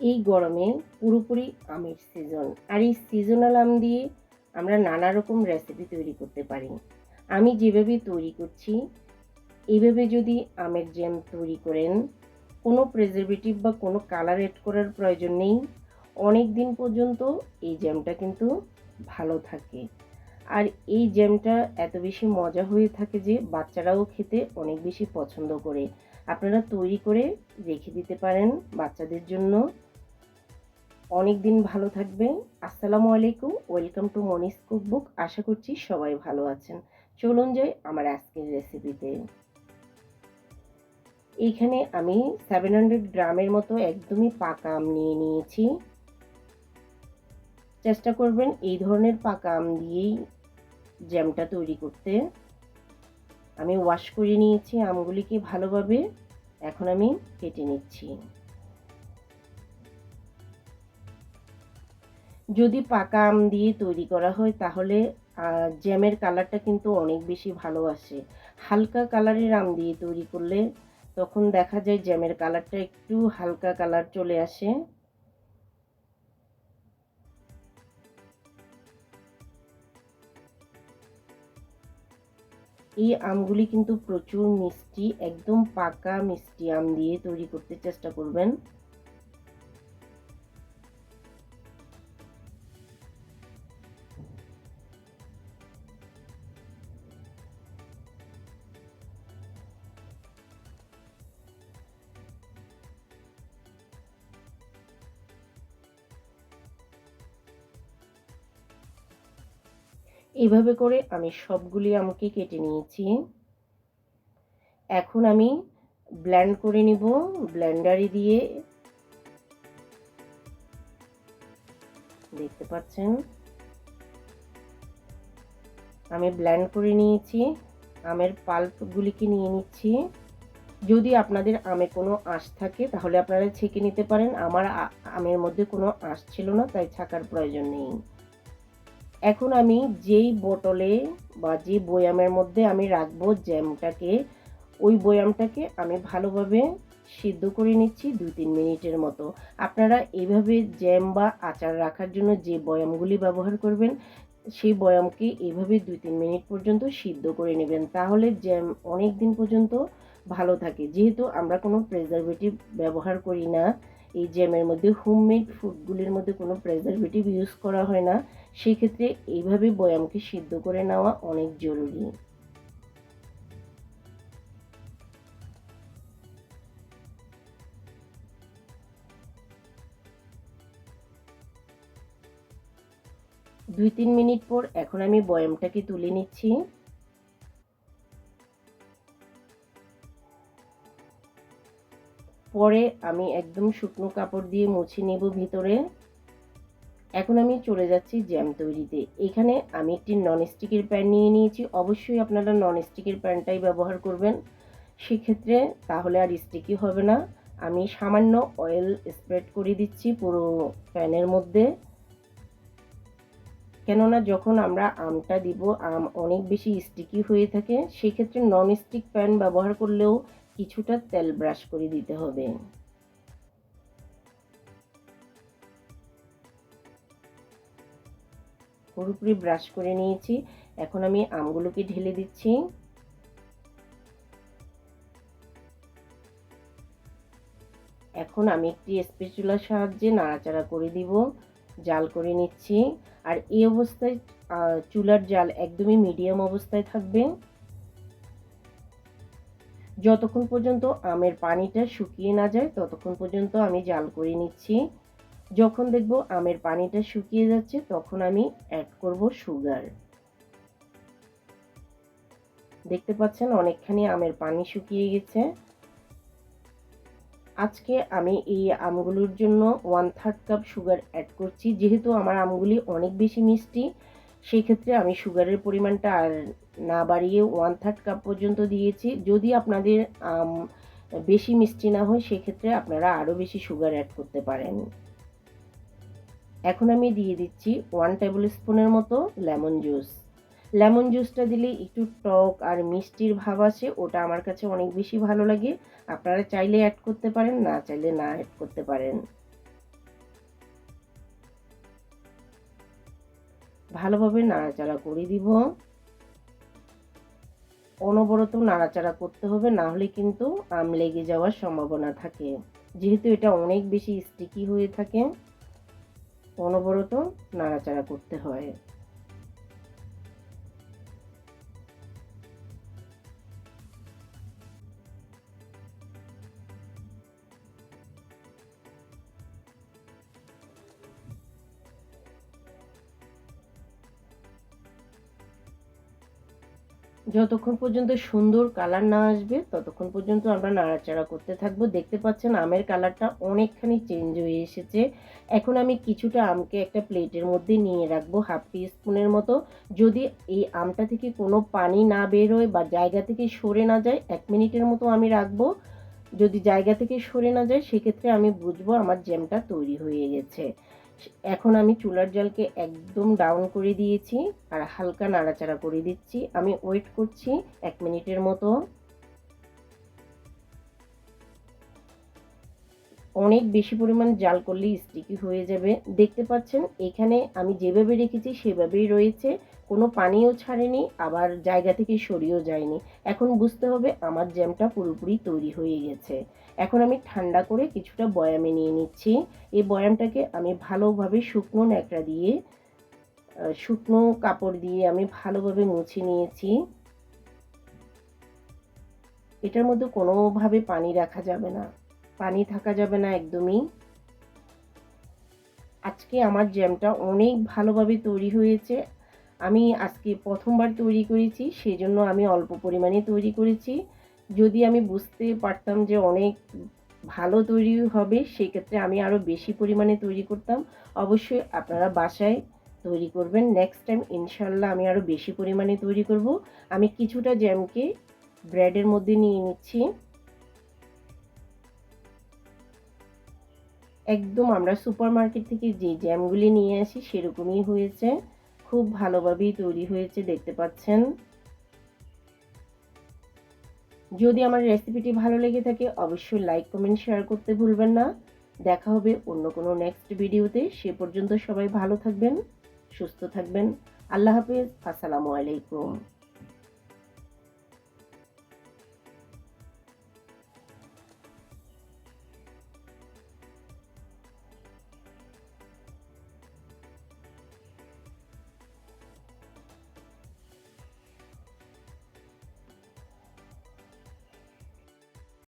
এই গরমে পুরোপুরি আমের সিজন আর এই সিজনাল আম দিয়ে আমরা নানা রকম রেসিপি তৈরি করতে পারি। আমি যেভাবে তৈরি করছি এইভাবে যদি আমের জ্যাম তৈরি করেন, কোনো প্রেজারভেটিভ বা কোনো কালার এড করার প্রয়োজন নেই। অনেক দিন পর্যন্ত এই জ্যামটা কিন্তু ভালো থাকে। আর এই জ্যামটা এত বেশি মজা হয়ে থাকে যে বাচ্চারাও খেতে অনেক বেশি পছন্দ করে। আপনারা তৈরি করে রেখে দিতে পারেন বাচ্চাদের জন্য। অনেক দিন ভালো থাকবেন। আসসালামু আলাইকুম। ওয়েলকাম টু মনিস কুকবুক আশা করছি সবাই ভালো আছেন। চলুন যাই আমার আজকের রেসিপিতে এইখানে আমি সেভেন হান্ড্রেড গ্রামের মতো একদমই পাকা আম নিয়ে নিয়েছি। চেষ্টা করবেন এই ধরনের পাকা আম দিয়েই জ্যামটা তৈরি করতে। আমি ওয়াশ করে নিয়েছি আমগুলিকে ভালোভাবে। এখন আমি কেটে নিচ্ছি। যদি পাকা আম দিয়ে তৈরি করা হয়, তাহলে জ্যামের কালারটা কিন্তু অনেক বেশি ভালো আসে। হালকা কালারের আম দিয়ে তৈরি করলে তখন দেখা যায় জ্যামের কালারটা একটু হালকা কালার চলে আসে। এই আমগুলি কিন্তু প্রচুর মিষ্টি, একদম পাকা মিষ্টি আম দিয়ে তৈরি করতে চেষ্টা করবেন। এভাবে করে আমি সবগুলি আমকে কেটে নিয়েছি। এখন আমি ব্ল্যান্ড করে নিব ব্ল্যান্ডারি দিয়ে। দেখতে পাচ্ছেন? আমি ব্ল্যান্ড করে নিয়েছি, আমের পাল্পগুলিকে নিয়ে নিচ্ছি। যদি আপনাদের আমে কোনো আঁশ থাকে, তাহলে আপনারা ছেঁকে নিতে পারেন। আমার আমের মধ্যে কোনো আঁশ ছিল না, তাই ছাকার প্রয়োজন নেই। এখন আমি যেই বোতলে বা যে বয়ামের মধ্যে আমি রাখব জ্যামটাকে, ওই বয়ামটাকে আমি ভালোভাবে সিদ্ধ করে নিচ্ছি দু তিন মিনিটের মতো। আপনারা এইভাবে জ্যাম বা আচার রাখার জন্য যে বয়ামগুলি ব্যবহার করবেন, সেই বয়ামকে এইভাবে দুই তিন মিনিট পর্যন্ত সিদ্ধ করে নেবেন। তাহলে জ্যাম অনেক দিন পর্যন্ত ভালো থাকে। যেহেতু আমরা কোনো প্রেজারভেটিভ ব্যবহার করি না এই জ্যামের মধ্যে হোমমেড ফুডগুলির মধ্যে কোনো প্রেজারভেটিভ ইউজ করা হয় না। সেক্ষেত্রে এইভাবে বয়ামকে সিদ্ধ করে নেওয়া অনেক জরুরি। দুই তিন মিনিট পর এখন আমি বয়ামটাকে তুলে নিচ্ছি। পরে আমি একদম শুকনো কাপড় দিয়ে মুছে নেব ভিতরে। এখন আমি চলে যাচ্ছি জ্যাম তৈরিতে। এখানে আমি একটি ননস্টিকের প্যান নিয়ে নিয়েছি। অবশ্যই আপনারা ননস্টিকের প্যানটাই ব্যবহার করবেন। সেক্ষেত্রে তাহলে আর স্টিকি হবে না। আমি সামান্য অয়েল স্প্রেড করে দিচ্ছি পুরো প্যানের মধ্যে। কেননা যখন আমরা আমটা দিব, আম অনেক বেশি স্টিকি হয়ে থাকে। সেক্ষেত্রে ননস্টিক প্যান ব্যবহার করলেও কিছুটা তেল ব্রাশ করে দিতে হবে। পুরোপুরি ব্রাশ করে নিয়েছি। এখন আমি আমগুলোকে ঢেলে দিচ্ছি। এখন আমি একটি স্পেচুলার সাহায্যে নাড়াচাড়া করে দিব। জাল করে নিচ্ছি। আর এই অবস্থায় চুলার জাল একদমই মিডিয়াম অবস্থায় থাকবে। যতক্ষণ পর্যন্ত আমের পানিটা শুকিয়ে না যায়, ততক্ষণ পর্যন্ত আমি জাল করে নিচ্ছি। যখন দেখব আমের পানিটা শুকিয়ে যাচ্ছে, তখন আমি অ্যাড করব সুগার দেখতে পাচ্ছেন অনেকখানি আমের পানি শুকিয়ে গেছে। আজকে আমি এই আমগুলোর জন্য one third cup sugar add করছি। যেহেতু আমার আমগুলি অনেক বেশি মিষ্টি সেই ক্ষেত্রে আমি সুগারের পরিমাণটা আর না বাড়িয়ে ওয়ান থার্ড কাপ পর্যন্ত দিয়েছি। যদি আপনাদের বেশি মিষ্টি না হয় সেক্ষেত্রে আপনারা আরও বেশি সুগার অ্যাড করতে পারেন। এখন আমি দিয়ে দিচ্ছি ওয়ান টেবিল স্পুনের মতো লেমন জুস লেমন জুসটা দিলে একটু টক আর মিষ্টির ভাব আসে, ওটা আমার কাছে অনেক বেশি ভালো লাগে। আপনারা চাইলে অ্যাড করতে পারেন, না চাইলে না অ্যাড করতে পারেন। ভালোভাবে নাড়াচাড়া করে দিব। অনবরত নাড়াচাড়া করতে হবে, না হলে কিন্তু আম লেগে যাওয়ার সম্ভাবনা থাকে। যেহেতু এটা অনেক বেশি স্টিকি হয়ে থাকে, অনবরত নাড়াচাড়া করতে হয়। যতক্ষণ পর্যন্ত সুন্দর কালার না আসবে, ততক্ষণ পর্যন্ত আমরা নাড়াচাড়া করতে থাকব। দেখতে পাচ্ছেন আমের কালারটা অনেকখানি চেঞ্জ হয়ে এসেছে। এখন আমি কিছুটা আমকে একটা প্লেটের মধ্যে নিয়ে রাখব, হাফ টি স্পুনের মতো। যদি এই আমটা থেকে কোনো পানি না বের হয় বা জায়গা থেকে সরে না যায়, এক মিনিটের মতো আমি রাখব। যদি জায়গা থেকে সরে না যায়, সেক্ষেত্রে আমি বুঝব আমার জ্যামটা তৈরি হয়ে গেছে। এখন আমি চুলার জলকে একদম ডাউন করে দিয়েছি আর হালকা নাড়াচাড়া করে দিচ্ছি। আমি ওয়েট করছি এক মিনিটের মতো। অনেক বেশি পরিমাণ জাল করলে স্টিকি হয়ে যাবে। দেখতে পাচ্ছেন, এখানে আমি যেভাবে রেখেছি সেভাবেই রয়েছে। কোনো পানিও ছাড়েনি, আবার জায়গা থেকে সরিয়েও যায়নি। এখন বুঝতে হবে আমার জ্যামটা পুরোপুরি তৈরি হয়ে গেছে। এখন আমি ঠান্ডা করে কিছুটা বয়ামে নিয়ে নিচ্ছি। এই বয়ামটাকে আমি ভালোভাবে শুকনো ন্যাকড়া দিয়ে শুকনো কাপড় দিয়ে আমি ভালোভাবে মুছে নিয়েছি। এটার মধ্যে কোনোভাবে পানি রাখা যাবে না। পানি থাকা যাবে না একদমই। আজকে আমার জ্যামটা অনেক ভালোভাবে তৈরি হয়েছে। আমি আজকে প্রথমবার তৈরি করেছি সেই জন্য আমি অল্প পরিমাণে তৈরি করেছি। যদি আমি বুঝতে পারতাম যে অনেক ভালো তৈরি হবে, সেক্ষেত্রে আমি আরও বেশি পরিমাণে তৈরি করতাম। অবশ্যই আপনারা বাসায় তৈরি করবেন। নেক্সট টাইম ইনশাল্লাহ আমি আরও বেশি পরিমাণে তৈরি করব। আমি কিছুটা জ্যামকে ব্রেডের মধ্যে নিয়ে নিচ্ছি। একদম আমরা সুপার মার্কেট থেকে যে জ্যামগুলি নিয়ে আসি সেরকমই হয়েছে। খুব ভালোভাবেই তৈরি হয়েছে, দেখতে পাচ্ছেন। যদি আমার রেসিপিটি ভালো লেগে থাকে, অবশ্যই লাইক, কমেন্ট, শেয়ার করতে ভুলবেন না। দেখা হবে অন্য কোনো নেক্সট ভিডিওতে। সে পর্যন্ত সবাই ভালো থাকবেন, সুস্থ থাকবেন। আল্লাহ হাফিজ, আসসালামু আলাইকুম।